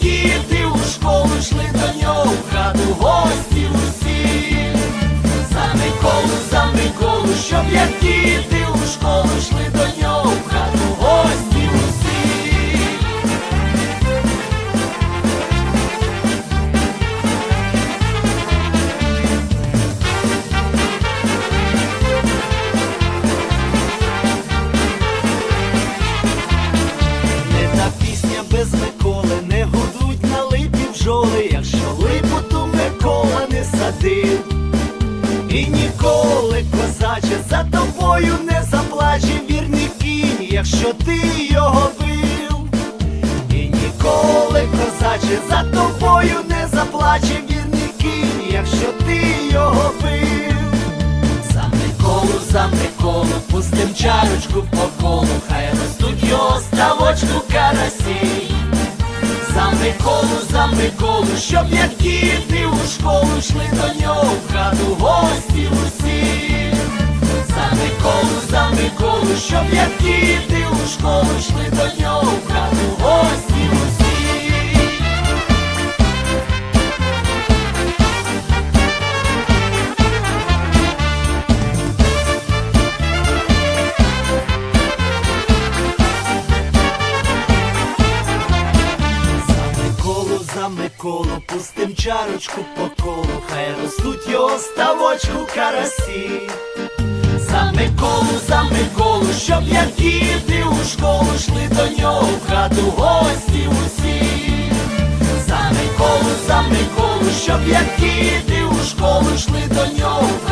діти у школу йшли до нього в хату гості усі. За Миколу, за Миколу, щоб як діти у школу йшли до нього за тобою не заплаче вірний кінь, якщо ти його бив. І ніколи, козаче, за тобою не заплаче вірний кінь, якщо ти його бив. За Миколу, за Миколу, пустим чарочку по колу, хай ростуть його ставочку карасі. За Миколу, за Миколу, щоб як діти у школу йшли до нього щоб як діти у школу йшли до нього в гості усі. За Миколу, за Миколу, пустим чарочку по колу, хай ростуть його ставочку карасі. Миколу, за Миколу, щоб як діти у школу йшли до нього в хату гості усі. За Миколу, за Миколу, щоб як діти у школу йшли до нього в хату